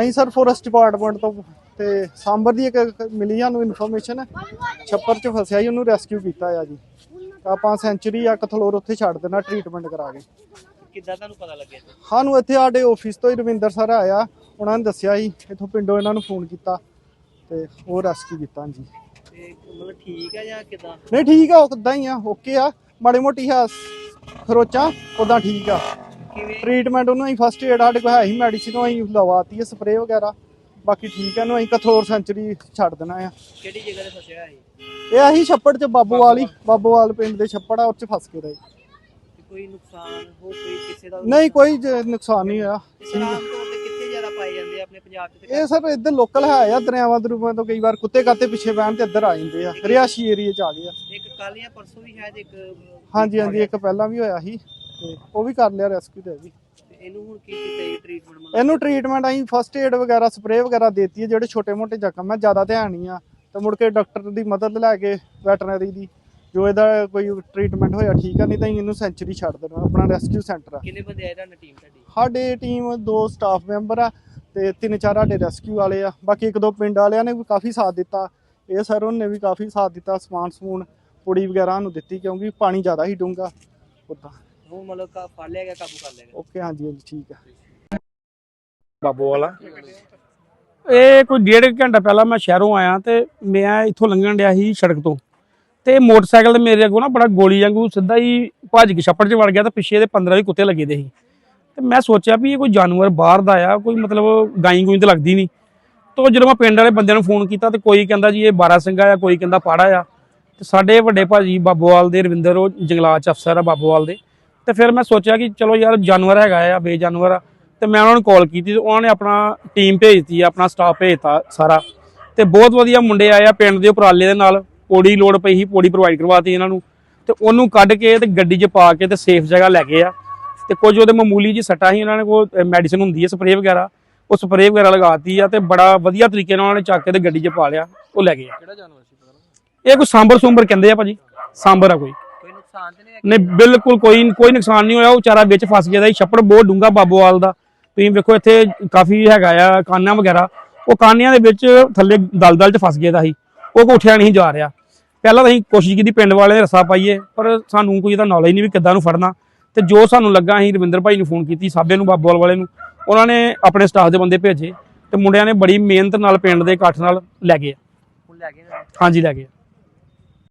ਅਸੀਂ sir forest department ਤੋਂ ਤੇ ਸਾਂਬਰ ਦੀ ਇੱਕ ਮਿਲੀ ਸਾਨੂੰ ਇਨਫੋਰਮੇਸ਼ਨ ਛੱਪਰ 'ਚ ਫਸਿਆ ਸੀ ਉਹਨੂੰ ਰੈਸਕਿਊ ਕੀਤਾ ਆ ਜੀ। ਆਪਾਂ ਸੈਂਚੁਰੀ ਆ ਕਥਲੋਰ ਉੱਥੇ ਛੱਡ ਦੇਣਾ ਟ੍ਰੀਟਮੈਂਟ ਕਰਾ ਕੇ। ਕਿੱਦਾਂ ਤੁਹਾਨੂੰ ਪਤਾ ਲੱਗਿਆ? ਸਾਨੂੰ ਇੱਥੇ ਸਾਡੇ ਆਫਿਸ ਤੋਂ ਹੀ ਰਵਿੰਦਰ ਸਰ ਆਇਆ ਉਹਨਾਂ ਨੇ ਦੱਸਿਆ ਸੀ ਇੱਥੋਂ ਪਿੰਡੋਂ ਇਹਨਾਂ ਨੂੰ ਫੋਨ ਕੀਤਾ ਤੇ ਉਹ ਰੈਸਕਿਊ ਕੀਤਾ ਜੀ। ਤੇ ਮਤਲਬ ਠੀਕ ਹੈ ਜਾਂ ਕਿੱਦਾਂ? ਨਹੀਂ ਠੀਕ ਆ ਉਦਾਂ ਹੀ ਆ ਓਕੇ ਆ। ਮਾੜੀ ਮੋਟੀ ਆ ਖਰੋਚਾਂ ਉਦਾਂ ਠੀਕ ਆ। ਟ੍ਰੀਟਮੈਂਟ ਉਹਨੂੰ ਅਸੀਂ ਫਸਟ ਏਡ ਸਾਡੇ ਕੋਲ ਹੈ ਹੀ ਮੈਡੀਸਿਨ ਉਹ ਅਸੀਂ ਲਵਾਤੀ ਹੈ ਸਪਰੇਅ ਵਗੈਰਾ। ਬਾਕੀ ਠੀਕ ਆ ਇਹਨੂੰ ਅਸੀਂ ਕਥੋਰ ਸੈਂਚੁਰੀ ਛੱਡ ਦੇਣਾ ਆ। ਕਿਹੜੀ ਜਗ੍ਹਾ ਤੇ ਫਸਿਆ ਹੈ ਇਹ ਆਹੀ ਛੱਪੜ ਚ ਬਾਬੋਵਾਲ ਹੀ ਬਾਬੋਵਾਲ ਪਿੰਡ ਦੇ ਛੱਪੜ ਆ ਉੱਚ ਫਸ ਕੇ ਰਹੇ ਤੇ ਕੋਈ ਨੁਕਸਾਨ ਹੋ ਕੋਈ ਕਿਸੇ ਦਾ? ਨਹੀਂ ਕੋਈ ਜ- ਨੁਕਸਾਨ ਨਹੀਂ ਹੋਇਆ। ਇਸ ਆਮ ਤੌਰ ਤੇ ਕਿੱਥੇ ਜ਼ਿਆਦਾ ਪਾਏ ਜਾਂਦੇ ਆ ਆਪਣੇ ਪੰਜਾਬ 'ਚ ਤੇ ਇਹ ਸਰ ਇੱਧਰ ਲੋਕਲ ਹੈ ਆ ਦਰਿਆਵਾਂ ਦਰੂਆਂ ਤੋਂ ਕਈ ਵਾਰ ਕੁੱਤੇ ਕਾਤੇ ਪਿੱਛੇ ਬਹਿਣ ਤੇ ਇੱਧਰ ਆ ਜਾਂਦੇ ਆ। ਰਿਹਾਸ਼ੀ ਏਰੀਏ ਚ ਆ ਗਏ ਆ। ਇੱਕ ਕੱਲ ਜਾਂ ਪਰਸੋਂ ਵੀ ਸ਼ਾਇਦ ਇੱਕ ਹਾਂਜੀ ਹਾਂਜੀ ਇੱਕ ਪਹਿਲਾਂ ਵੀ ਹੋਇਆ ਸੀ। ਤੇ ਉਹ ਵੀ ਕਰ ਲਿਆ ਰੈਸਕਿਊ ਤੇ ਵੀ। ਤੇ ਇਹਨੂੰ ਹੁਣ ਕੀ ਕੀਤਾ ਜੀ ਟ੍ਰੀਟਮੈਂਟ ਮਤਲਬ? ਇਹਨੂੰ ਟ੍ਰੀਟਮੈਂਟ ਅਸੀਂ ਫਸਟ ਏਡ ਵਗੈਰਾ ਸਪਰੇਅ ਵਗੈਰਾ ਦੇਤੀ ਹੈ ਜਿਹੜੇ ਛੋਟੇ ਮੋਟੇ ਜ਼ਖਮ ਆ ਜ਼ਿਆਦਾ ਧਿਆਨ ਨਹੀਂ ਆ। ਤੇ ਮੁੜ ਕੇ ਡਾਕਟਰ ਦੀ ਮਦਦ ਲੈ ਕੇ ਵੈਟਰਨਰੀ ਦੀ ਜੋ ਇਹਦਾ ਕੋਈ ਟ੍ਰੀਟਮੈਂਟ ਹੋਇਆ ਠੀਕ ਆ ਨਹੀਂ ਤਾਂ ਅਸੀਂ ਇਹਨੂੰ ਸੈਂਚੁਰੀ ਛੱਡ ਦੇਣਾ ਆਪਣਾ ਰੈਸਕਿਊ ਸੈਂਟਰ ਆ। ਕਿੰਨੇ ਬੰਦੇ ਆਏ ਤੁਹਾਡੀ ਟੀਮ ਤੁਹਾਡੀ? ਸਾਡੇ ਟੀਮ ਦੋ ਸਟਾਫ ਮੈਂਬਰ ਆ ਤੇ ਤਿੰਨ ਚਾਰ ਸਾਡੇ ਰੈਸਕਿਊ ਵਾਲੇ ਆ। ਬਾਕੀ ਇੱਕ ਦੋ ਪਿੰਡ ਵਾਲਿਆਂ ਨੇ ਵੀ ਕਾਫੀ ਸਾਥ ਦਿੱਤਾ। ਇਹ ਸਰ ਉਹਨੇ ਵੀ ਕਾਫੀ ਸਾਥ ਦਿੱਤਾ ਸਮਾਨ ਸਮੂਨ ਪੁੜੀ ਵਗੈਰਾ ਨੂੰ ਦਿੱਤੀ ਕਿਉਂਕਿ ਪਾਣੀ ਜ਼ਿਆਦਾ ਹੀ ਡੂੰਘਾ ਉਦਾਂ। ਉਹ ਮਤਲਬ ਕਾ ਫੜ ਲਿਆ ਗਿਆ ਕਾਬੂ ਕਰ ਲਿਆ ਗਿਆ। ਓਕੇ ਹਾਂਜੀ ਹਾਂਜੀ ਠੀਕ ਆ। ਬਾਬੂ ਵਾਲਾ? ਇਹ ਕੋਈ ਡੇਢ ਕੁ ਘੰਟਾ ਪਹਿਲਾਂ ਮੈਂ ਸ਼ਹਿਰੋਂ ਆਇਆ ਤੇ ਮੈਂ ਇੱਥੋਂ ਲੰਘਣ ਡਿਆ ਸੀ ਸੜਕ ਤੋਂ। ਤੇ ਮੋਟਰਸਾਈਕਲ ਮੇਰੇ ਅੱਗੋਂ ਨਾ ਬੜਾ ਗੋਲੀ ਵਾਂਗੂ ਸਿੱਧਾ ਹੀ ਭੱਜ ਕੇ ਛੱਪੜ 'ਚ ਵੜ ਗਿਆ ਤੇ ਪਿੱਛੇ ਦੇ 15 ਵੀ ਕੁੱਤੇ ਲੱਗੇ ਦੇ ਸੀ। ਤੇ ਮੈਂ ਸੋਚਿਆ ਵੀ ਇਹ ਕੋਈ ਜਾਨਵਰ ਬਾਹਰ ਦਾ ਆ ਕੋਈ ਮਤਲਬ ਗਾਈ ਗੂਈ ਤੇ ਲੱਗਦੀ ਨਹੀਂ। ਤੋਂ ਜਦੋਂ ਮੈਂ ਪਿੰਡ ਵਾਲੇ ਬੰਦਿਆਂ ਨੂੰ ਫੋਨ ਕੀਤਾ ਤੇ ਕੋਈ ਕਹਿੰਦਾ ਜੀ ਇਹ 12 ਸਿੰਘਾ ਆ ਕੋਈ ਕਹਿੰਦਾ ਪਾੜਾ ਆ। ਤੇ ਸਾਡੇ ਵੱਡੇ ਭਾਜੀ ਬਾਬੋਵਾਲ ਦੇ ਰਵਿੰਦਰ ਉਹ ਜੰਗਲਾਤ ਚ ਅਫਸਰ ਆ ਬਾਬੋਵਾਲ ਦੇ। ਤੇ ਫਿਰ ਮੈਂ ਸੋਚਿਆ ਕਿ ਚਲੋ ਯਾਰ ਜਾਨਵਰ ਹੈਗਾ ਆ ਬੇਜਾਨਵਰ ਆ। ਤੇ ਮੈਂ ਉਹਨਾਂ ਨੂੰ ਕਾਲ ਕੀਤੀ ਤੇ ਉਹਨਾਂ ਨੇ ਆਪਣਾ ਟੀਮ ਭੇਜਤੀ ਆ ਆਪਣਾ ਸਟਾਫ ਭੇਜਤਾ ਸਾਰਾ। ਤੇ ਬਹੁਤ ਵਧੀਆ ਮੁੰਡੇ ਆਏ ਆ ਪਿੰਡ ਦੇ ਉਪਰਾਲੇ ਦੇ ਨਾਲ। ਪੌੜੀ ਲੋੜ ਪਈ ਸੀ ਪੌੜੀ ਪ੍ਰੋਵਾਈਡ ਕਰਵਾਤੀ ਇਹਨਾਂ ਨੂੰ। ਤੇ ਉਹਨੂੰ ਕੱਢ ਕੇ ਤੇ ਗੱਡੀ 'ਚ ਪਾ ਕੇ ਤੇ ਸੇਫ ਜਗ੍ਹਾ ਲੈ ਗਏ ਆ। ਤੇ ਕੁਝ ਉਹਦੇ ਮਾਮੂਲੀ ਜੀ ਸੱਟਾਂ ਸੀ ਉਹਨਾਂ ਨੇ ਕੋਈ ਮੈਡੀਸਿਨ ਹੁੰਦੀ ਹੈ ਸਪਰੇਅ ਵਗੈਰਾ। ਉਹ ਸਪਰੇਅ ਵਗੈਰਾ ਲਗਾਤੀ ਆ ਤੇ ਬੜਾ ਵਧੀਆ ਤਰੀਕੇ ਨਾਲ ਉਹਨਾਂ ਨੇ ਚੱਕ ਕੇ ਤੇ ਗੱਡੀ 'ਚ ਪਾ ਲਿਆ ਉਹ ਲੈ ਗਏ ਕਿਹੜਾ ਜਾਨਵਰ ਸੀ ਪਤਾ ਇਹ ਕੋਈ ਸਾਂਬਰ ਸੁੰਬਰ ਕਹਿੰਦੇ ਆ ਭਾਜੀ ਸਾਂਬਰ ਆ ਕੋਈ। ਨਹੀਂ ਬਿਲਕੁਲ ਕੋਈ ਕੋਈ ਨੁਕਸਾਨ ਨਹੀਂ ਹੋਇਆ ਉਹ ਵਿਚਾਰਾ ਵਿੱਚ ਫਸ ਗਿਆ ਦਾ ਛੱਪੜ ਬਹੁਤ ਡੂੰਗਾ ਬਾਬੋਵਾਲ ਦਾ। ਤੁਸੀਂ ਵੇਖੋ ਇੱਥੇ ਕਾਫੀ ਹੈਗਾ ਆ ਕਾਨਾਂ ਵਗੈਰਾ। ਉਹ ਕਾਨਿਆਂ ਦੇ ਵਿੱਚ ਥੱਲੇ ਦਲਦਲ 'ਚ ਫਸ ਗਿਆ ਦਾ ਸੀ। ਉਹ ਕੋ ਉੱਠਿਆ ਨਹੀਂ ਜਾ ਰਿਹਾ। ਪਹਿਲਾਂ ਤਾਂ ਅਸੀਂ ਕੋਸ਼ਿਸ਼ ਕੀਤੀ ਪਿੰਡ ਵਾਲੇ ਨੇ ਰਸਾ ਪਾਈਏ ਪਰ ਸਾਨੂੰ ਕੋਈ ਇਹਦਾ ਨੌਲੇਜ ਨਹੀਂ ਵੀ ਕਿੱਦਾਂ ਨੂੰ ਫੜਨਾ। ਤੇ ਜੋ ਸਾਨੂੰ ਲੱਗਾ ਅਸੀਂ ਰਵਿੰਦਰ ਭਾਈ ਨੂੰ ਫੋਨ ਕੀਤੀ ਸਾਬੇ ਨੂੰ ਬਾਬੋਵਾਲ ਵਾਲੇ ਨੂੰ। ਉਹਨਾਂ ਨੇ ਆਪਣੇ ਸਟਾਫ ਦੇ ਬੰਦੇ ਭੇਜੇ ਤੇ ਮੁੰਡਿਆਂ ਨੇ ਬੜੀ ਮਿਹਨਤ ਨਾਲ ਪਿੰਡ ਦੇ ਇਕੱਠ ਨਾਲ ਲੈ ਗਏ। ਹਾਂਜੀ ਲੈ ਗਏ।